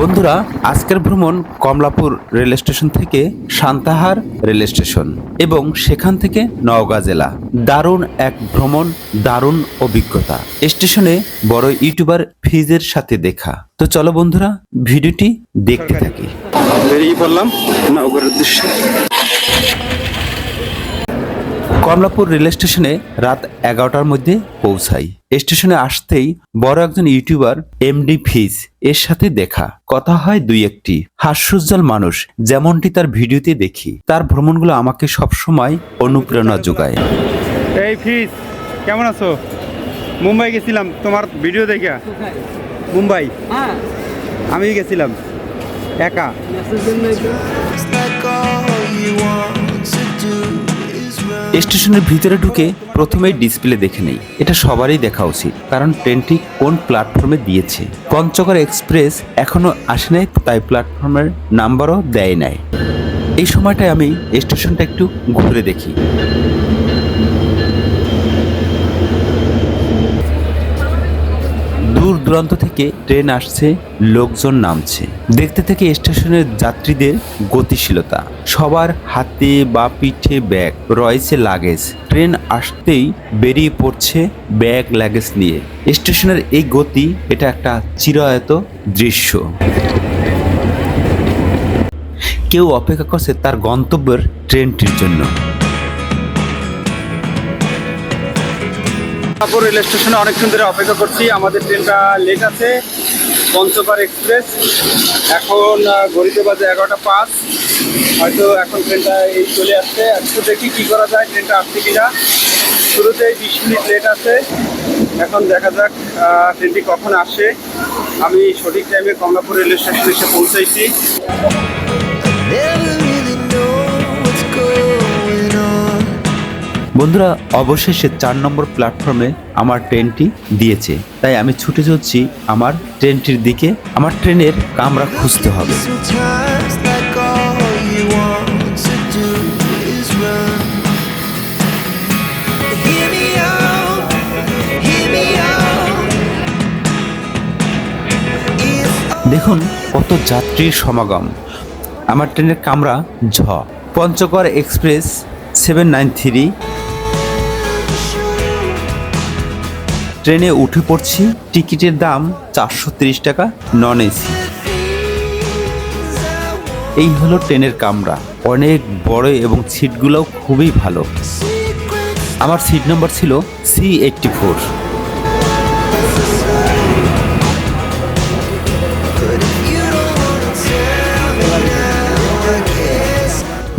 বন্ধুরা, আজকের ভ্রমণ কমলাপুর রেল স্টেশন থেকে সান্তাহার রেল স্টেশন এবং সেখান থেকে নওগাঁ জেলা। দারুণ এক ভ্রমণ, দারুণ অভিজ্ঞতা। স্টেশনে বড় ইউটিউবার ফিজের সাথে দেখা। তো চলো বন্ধুরা, ভিডিওটি দেখতে থাকি। বেরিয়ে পড়লাম নওগাঁর উদ্দেশ্যে। কমলাপুর রেল স্টেশনে রাত এগারোটার মধ্যে পৌঁছাই। স্টেশনে আসতেই বড় একজন ইউটিউবার এমডি ফিজ এর সাথে দেখা। কথা হয় দুই একটি। হাস্যোজ্জ্বল মানুষ যেমনটি তার ভিডিওতে দেখি। তার ভ্রমণগুলো আমাকে সবসময় অনুপ্রেরণা যোগায়। এই ফিজ কেমন আছো? মুম্বাই গেছিলাম তোমার ভিডিও দেখে মুম্বাই? হ্যাঁ। আমি গেছিলাম। একা? স্টেশনের ভিতরে ঢুকে প্রথমেই ডিসপ্লে দেখে নেই। এটা সবারই দেখা উচিত, কারণ ট্রেনটি কোন প্ল্যাটফর্মে দিয়েছে। পঞ্চগড় এক্সপ্রেস এখনও আসে নাই, তাই প্ল্যাটফর্মের নাম্বারও দেয় নাই। এই সময়টায় আমি স্টেশনটা একটু ঘুরে দেখি। দূর দূরান্ত থেকে ট্রেন আসছে, লোকজন নামছে। দেখতে থেকে স্টেশনের যাত্রীদের গতিশীলতা, সবার হাতে বা পিঠে ব্যাগ, রয়েছে লাগেজ ট্রেন আসতেই বেরিয়ে পড়ছে ব্যাগ লাগেজ নিয়ে। স্টেশনের এই গতি, এটা একটা চিরায়ত দৃশ্য। কেউ অপেক্ষা করছে তার গন্তব্যের ট্রেনটির জন্য। তারপর রেল স্টেশনে অনেকক্ষণ ধরে অপেক্ষা করছি। আমাদের ট্রেনটা লেট আছে। পঞ্চপার এক্সপ্রেস এখন ঘড়িতে বাজে এগারোটা পাঁচ। হয়তো এখন ট্রেনটা এই চলে আসছে। একটু দেখি কী করা যায়, ট্রেনটা আসছে কিনা। শুরুতেই বিশ মিনিট লেট আছে। এখন দেখা যাক ট্রেনটি কখন আসে। আমি সঠিক টাইমে কমলাপুর রেল স্টেশনে এসে পৌঁছাইছি। বন্ধুরা, অবশেষে চার নম্বর প্ল্যাটফর্মে আমার ট্রেনটি দিয়েছে। তাই আমি ছুটে চলছি আমার ট্রেনটির দিকে। আমার ট্রেনের কামরা খুঁজতে হবে। দেখুন, কত যাত্রীর সমাগম। আমার ট্রেনের কামরা ঝ। Panchagarh express seven nine three ট্রেনে উঠে পড়ছি। টিকিটের দাম চারশো টাকা নন এসি এই হলো ট্রেনের কামরা। অনেক বড় এবং সিটগুলোও খুবই ভালো। আমার সিট নম্বর ছিল সি এইটটি ফোর।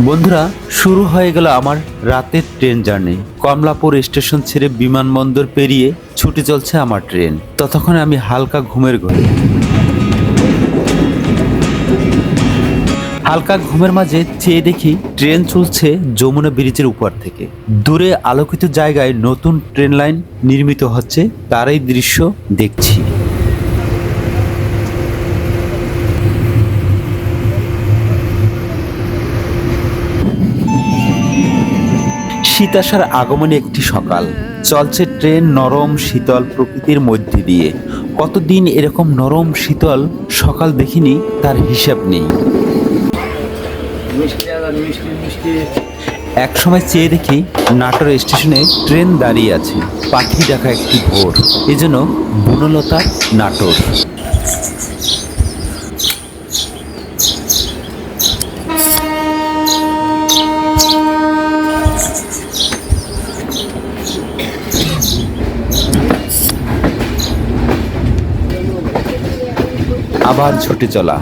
বন্ধুরা, শুরু হয়ে গেল আমার রাতের ট্রেন জার্নি। কমলাপুর স্টেশন ছেড়ে বিমানবন্দর পেরিয়ে ছুটে চলছে আমার ট্রেন। ততক্ষণে আমি হালকা ঘুমের ঘরে। হালকা ঘুমের মাঝে চেয়ে দেখি ট্রেন চলছে যমুনা ব্রিজের উপর থেকে। দূরে আলোকিত জায়গায় নতুন ট্রেন লাইন নির্মিত হচ্ছে, তারই দৃশ্য দেখছি। শীত আসার আগমনে একটি সকাল। চলছে ট্রেন নরম শীতল প্রকৃতির মধ্যে দিয়ে। কতদিন এরকম নরম শীতল সকাল দেখিনি তার হিসাব নেই। এক সময় চেয়ে দেখি নাটোর স্টেশনে ট্রেন দাঁড়িয়ে আছে পাখি দেখা একটি ভোর। এজন্য বনলতা নাটোর। আবার ছুটে চলা।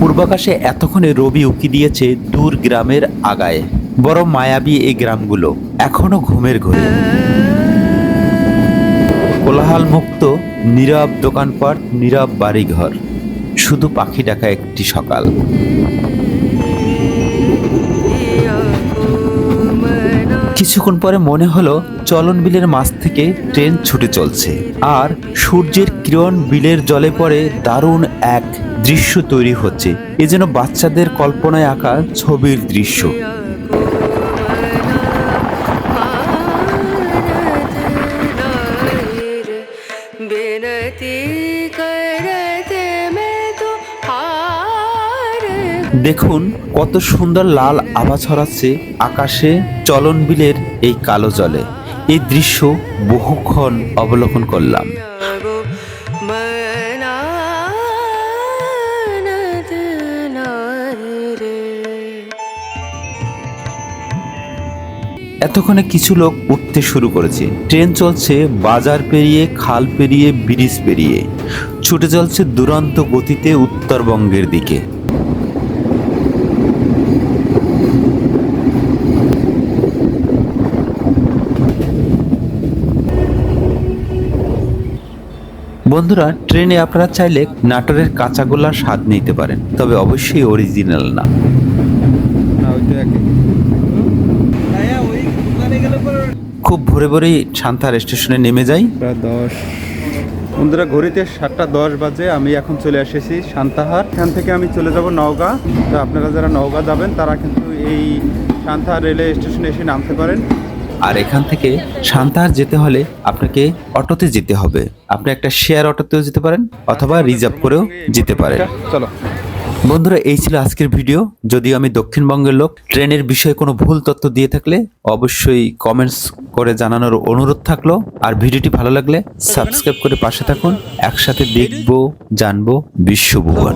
পূর্বাকাশে এতক্ষণে রবি উকি দিয়েছে দূর গ্রামের আগায়। বড় মায়াবী এই গ্রামগুলো এখনও ঘুমের ঘরে। কোলাহাল মুক্ত নীরব দোকানপাট, নীরব বাড়িঘর। শুধু পাখি ডাকা একটি সকাল। কিছুক্ষণ পরে মনে হলো চলন বিলের মাছ থেকে ট্রেন ছুটে চলছে। আর সূর্যের কিরণ বিলের জলে পড়ে দারুণ এক দৃশ্য তৈরি হচ্ছে। এ যেন বাচ্চাদের কল্পনায় আঁকা ছবির দৃশ্য। দেখুন কত সুন্দর লাল আভা ছড়াচ্ছে আকাশে চলন বিলের এই কালো জলে। এই দৃশ্য বহুক্ষণ অবলোকন করলাম। এতক্ষণে কিছু লোক উঠতে শুরু করেছে। ট্রেন চলছে বাজার পেরিয়ে, খাল পেরিয়ে, ব্রিজ পেরিয়ে। ছুটে চলছে দুরন্ত গতিতে উত্তরবঙ্গের দিকে। বন্ধুরা ট্রেনে আপনারা চাইলে নাটোরের কাঁচাগোল্লার স্বাদ নিতে পারেন তবে অবশ্যই অরিজিনাল না। খুব ভোরে ভোরেই শান্তার স্টেশনে নেমে যাই। দশ। বন্ধুরা ঘড়িতে সাতটা দশ বাজে আমি এখন চলে এসেছি সান্তাহার। এখান থেকে আমি চলে যাব নওগাঁ। তো আপনারা যারা নওগাঁ যাবেন তারা কিন্তু এই সান্তাহার রেলওয়ে স্টেশনে এসে নামতে পারেন। আর এখান থেকে সান্তাহার যেতে হলে আপনাকে অটোতে যেতে হবে। আপনি একটা শেয়ার অটোতেও যেতে পারেন অথবা রিজার্ভ করেও যেতে পারেন। চলো। বন্ধুরা এই ছিল আজকের ভিডিও যদিও আমি দক্ষিণবঙ্গের লোক ট্রেনের বিষয়ে কোনো ভুল তথ্য দিয়ে থাকলে অবশ্যই কমেন্টস করে জানানোর অনুরোধ থাকল। আর ভিডিওটি ভালো লাগলে সাবস্ক্রাইব করে পাশে থাকুন। একসাথে দেখব জানব বিশ্বভুবন।